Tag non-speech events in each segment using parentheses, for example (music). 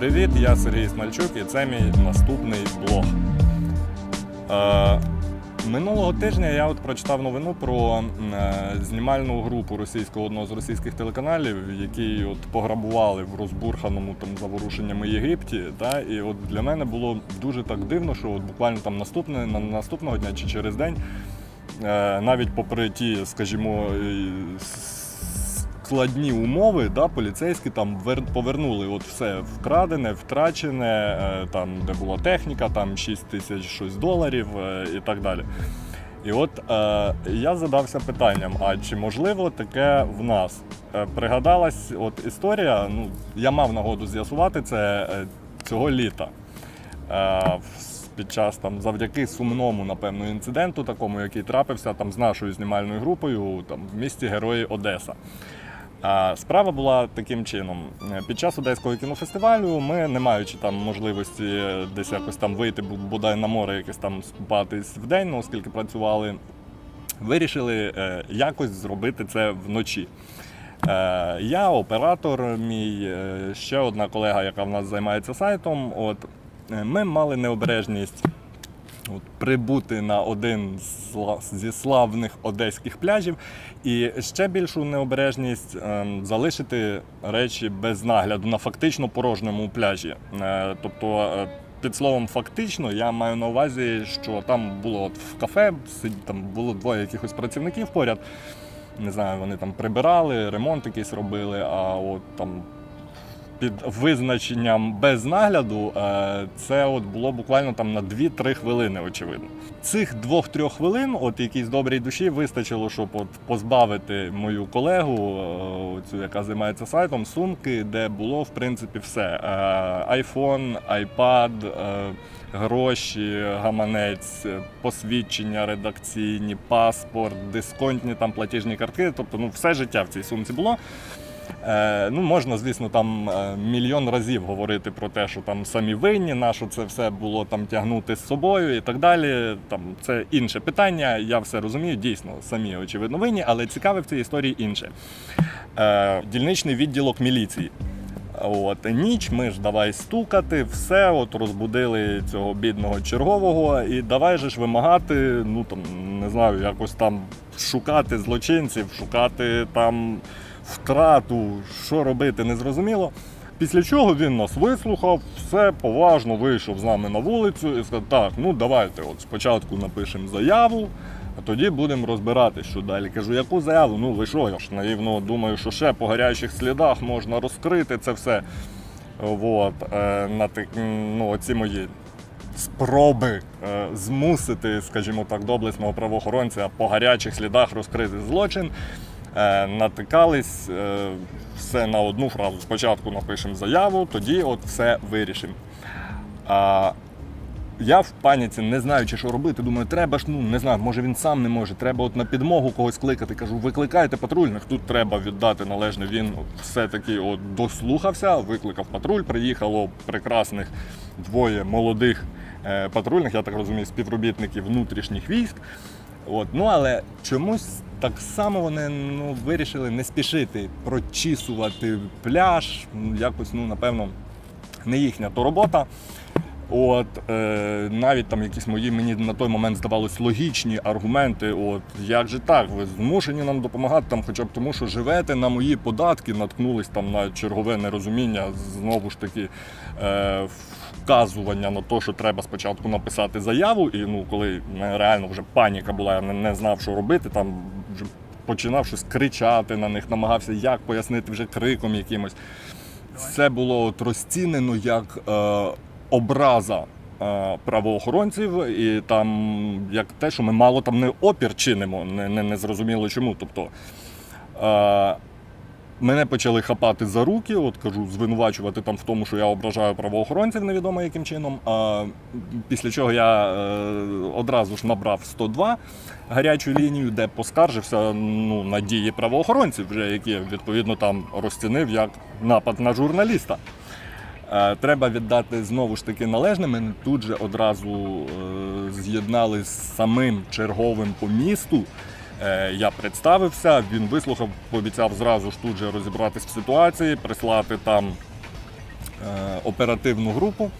привіт! Я Сергій Смальчук і це мій наступний блог. Е, минулого тижня я от прочитав новину про е, знімальну групу російського одного з російських телеканалів, які от пограбували в розбурханому там заворушеннями Єгипті. Та? І от для мене було дуже так дивно, що от буквально там наступне, на, наступного дня чи через день, е, навіть попри ті, скажімо, складні умови, да, поліцейські там повернули от все вкрадене, втрачене, е, там, де була техніка, там 6 тисяч щось доларів е, і так далі. І от е, я задався питанням: а чи можливо таке в нас? Е, пригадалась от історія, ну, я мав нагоду з'ясувати це е, цього літа. Е, під час там завдяки сумному, напевно, інциденту, такому, який трапився там з нашою знімальною групою там в місті Герої Одеса. Справа була таким чином: під час одеського кінофестивалю ми, не маючи там можливості десь якось там вийти, бодай на море, якось там скупатись в день, ну, оскільки працювали, вирішили е, якось зробити це вночі. Е, Я, оператор, мій е, ще одна колега, яка в нас займається сайтом. От ми мали необережність от, прибути на один з зі славних одеських пляжів, і ще більшу необережність ем, залишити речі без нагляду на фактично порожньому пляжі. Е, тобто. е, Під словом, фактично, я маю на увазі, що там було от в кафе, там було двоє якихось працівників поряд. Не знаю, вони там прибирали, ремонт якийсь робили, а от там під визначенням без нагляду е, це от було буквально там на 2-3 хвилини, очевидно. Цих 2-3 хвилин, от якійсь добрій душі, вистачило, щоб от позбавити мою колегу, е, цю, яка займається сайтом, сумки, де було в принципі все: Е, iPad, е, гроші, гаманець, посвідчення редакційні, паспорт, дисконтні там платіжні картки. Тобто, ну все життя в цій сумці було. Е, ну, можна, звісно, там е, мільйон разів говорити про те, що там самі винні, на що це все було там тягнути з собою і так далі. Там це інше питання. Я все розумію, дійсно, самі очевидно винні, але цікаве в цій історії інше. Е, дільничний відділок міліції. От ніч, ми ж давай стукати, все, от розбудили цього бідного чергового, і давай же ж вимагати, ну там не знаю, якось там шукати злочинців, шукати там втрату, що робити, незрозуміло. Після чого він нас вислухав, все поважно вийшов з нами на вулицю і сказав, так, ну давайте, от спочатку напишемо заяву, а тоді будемо розбиратись, що далі. Кажу, яку заяву? Ну ви що, я ж наївно думаю, що ще по гарячих слідах можна розкрити це все. От, е, на тих, ну, оці мої спроби е, змусити, скажімо так, доблесного правоохоронця по гарячих слідах розкрити злочин. Е, натикались е, все на одну фразу. Спочатку напишемо заяву, тоді от все вирішимо. Я в паніці, не знаючи, що робити, думаю, треба ж, ну не знаю, може він сам не може, треба от на підмогу когось кликати. Кажу, викликайте патрульних, тут треба віддати належне. Він все-таки от дослухався, викликав патруль, приїхало прекрасних двоє молодих е, патрульних, я так розумію, співробітників внутрішніх військ. От, ну але чомусь так само вони ну, вирішили не спішити прочісувати пляж. Ну, Якось, ну, напевно, не їхня то робота. От е, навіть там якісь мої мені на той момент здавалось логічні аргументи. От як же так, ви змушені нам допомагати там, хоча б тому, що живете на мої податки, наткнулись там на чергове нерозуміння, знову ж таки е, вказування на те, що треба спочатку написати заяву. І ну, коли реально вже паніка була, я не, не знав, що робити, там вже починав щось кричати на них, намагався як пояснити вже криком якимось. Це було от розцінено як е, образа е, правоохоронців, і там як те, що ми мало там не опір чинимо, не, не, не зрозуміло чому. Тобто е, мене почали хапати за руки, от кажу, звинувачувати там в тому, що я ображаю правоохоронців невідомо яким чином. А після чого я е, одразу ж набрав 102 гарячу лінію, де поскаржився ну, на дії правоохоронців, вже які відповідно там розцінив як напад на журналіста. Е, Треба віддати знову ж таки належне. Мене тут же одразу е, з'єднали з самим черговим по місту. Е, Я представився, він вислухав, пообіцяв зразу ж тут же розібратись в ситуації, прислати там оперативну групу.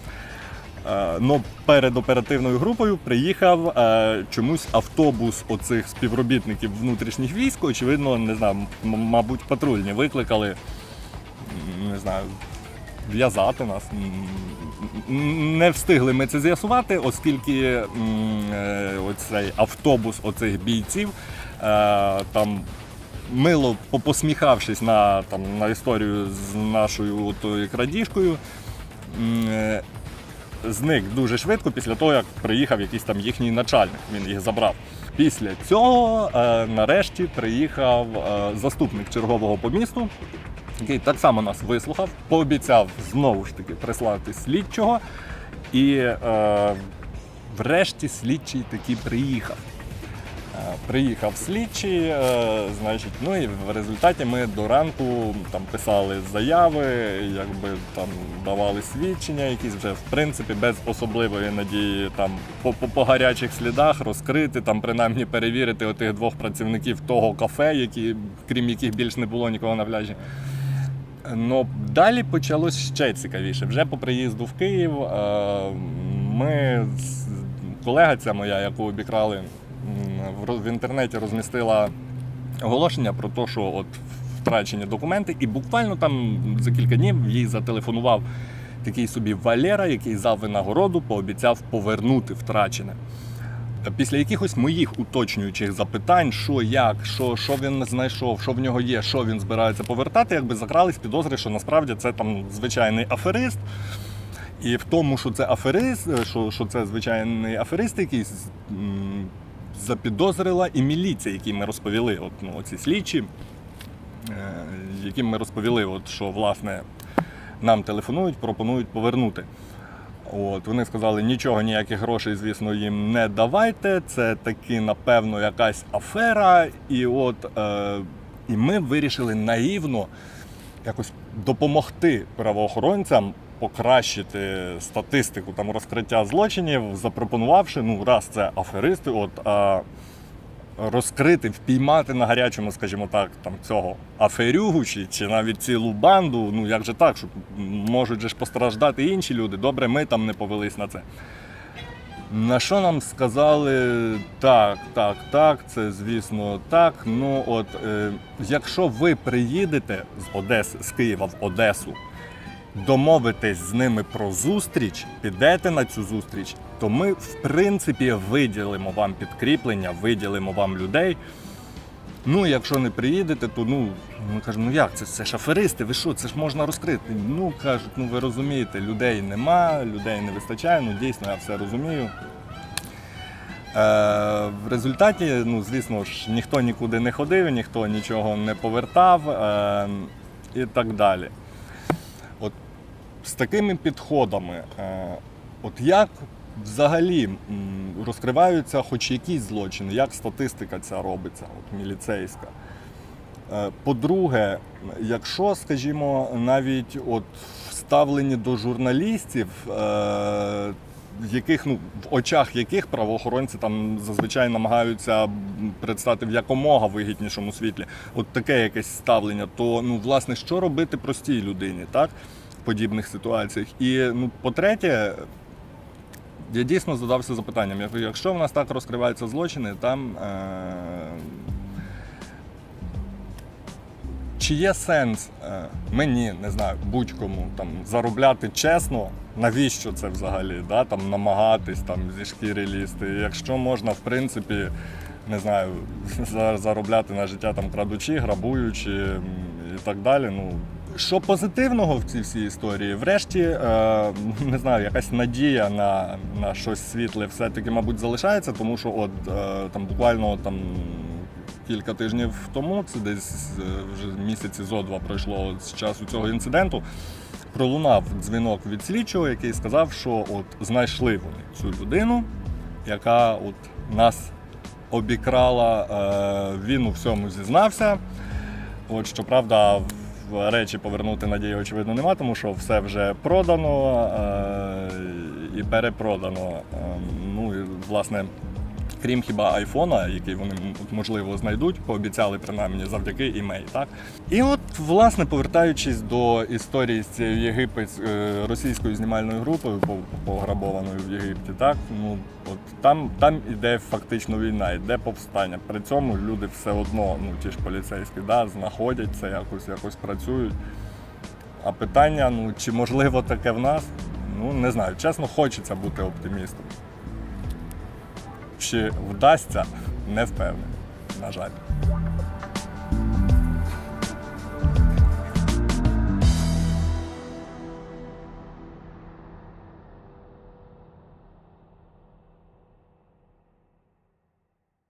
Е, Но перед оперативною групою приїхав е, чомусь автобус оцих співробітників внутрішніх військ. Очевидно, не знаю, мабуть, патрульні викликали, не знаю, в'язати нас. Не встигли ми це з'ясувати, оскільки м, е, оцей автобус оцих бійців е, там мило попосміхавшись на, там, на історію з нашою тою крадіжкою. е, Зник дуже швидко після того, як приїхав якийсь там їхній начальник. Він їх забрав. Після цього е, нарешті приїхав е, заступник чергового по місту, який так само нас вислухав, пообіцяв знову ж таки прислати слідчого. І е, врешті слідчий таки приїхав. Приїхав слідчий, е, значить, ну і в результаті ми до ранку там писали заяви, якби там давали свідчення, якісь вже в принципі без особливої надії там по, гарячих слідах розкрити, там принаймні перевірити отих двох працівників того кафе, які, крім яких більш не було нікого на пляжі. Ну, далі почалось ще цікавіше. Вже по приїзду в Київ е, ми колега ця моя, яку обікрали, в інтернеті розмістила оголошення про те, що от втрачені документи, і буквально там за кілька днів їй зателефонував такий собі Валера, який за винагороду пообіцяв повернути втрачене. Після якихось моїх уточнюючих запитань, що як, що, що він знайшов, що в нього є, що він збирається повертати, якби закрались підозри, що насправді це там звичайний аферист. І в тому, що це аферист, е, що, що це звичайний аферист, якийсь запідозрила і міліція, якій ми розповіли, от, ну, оці слідчі, е, яким ми розповіли, от, що власне нам телефонують, пропонують повернути. От, вони сказали, нічого, ніяких грошей, звісно, їм не давайте. Це таки, напевно, якась афера. І от е, і ми вирішили наївно якось допомогти правоохоронцям покращити статистику там розкриття злочинів, запропонувавши, ну, раз це аферисти, от а розкрити, впіймати на гарячому, скажімо так, там цього аферюгу чи, чи навіть цілу банду. Ну як же так, що можуть же ж постраждати інші люди. Добре, ми там не повелись на це. На що нам сказали, так, так, так, це звісно так. Ну от е, якщо ви приїдете з Одеси, з Києва в Одесу, домовитесь з ними про зустріч, підете на цю зустріч, то ми, в принципі, виділимо вам підкріплення, виділимо вам людей. Ну, якщо не приїдете, то ну ми кажемо, ну як це? Це ж аферисти, ви що, це ж можна розкрити. Ну кажуть, ну ви розумієте, людей нема, людей не вистачає. Ну дійсно, я все розумію. Е, в результаті, ну звісно ж, ніхто нікуди не ходив, ніхто нічого не повертав е, і так далі. З такими підходами, е, от як взагалі розкриваються хоч якісь злочини, як статистика ця робиться, от міліцейська. Е, По-друге, якщо, скажімо, навіть от в ставленні до журналістів, е, яких, ну, в очах яких правоохоронці там зазвичай намагаються м, предстати в якомога вигіднішому світлі, от таке якесь ставлення, то ну, власне, що робити простій людині, так? Подібних ситуаціях. І ну, по-третє, я дійсно задався запитанням, якщо в нас так розкриваються злочини, там. Е- чи є сенс е, мені, не знаю, будь-кому там заробляти чесно, навіщо це взагалі? Да? Там, намагатись там, зі шкіри лізти. Якщо можна, в принципі, не знаю, (laughs) заробляти на життя там, крадучи, грабуючи і так далі. Ну, що позитивного в цій всій історії? Врешті, е, не знаю, якась надія на, на щось світле все-таки, мабуть, залишається, тому що от е, там буквально там кілька тижнів тому, це десь е, вже місяці зо два пройшло з часу цього інциденту. Пролунав дзвінок від слідчого, який сказав, що от знайшли вони цю людину, яка от нас обікрала. Е, Він у всьому зізнався. От щоправда, речі повернути надії, очевидно, нема, тому що все вже продано е, і перепродано. Е, Ну і власне Крім хіба айфона, який вони можливо знайдуть, пообіцяли принаймні завдяки імей. Так і от, власне, повертаючись до історії з цією єгипетсь е, російською знімальною групою, пограбованою в Єгипті, так ну от там, там іде фактично війна, йде повстання. При цьому люди все одно, ну ті ж поліцейські, да, знаходять це якось, якось працюють. А питання, ну чи можливо таке в нас? Ну не знаю. Чесно, хочеться бути оптимістом. Чи вдасться, не впевнений. На жаль.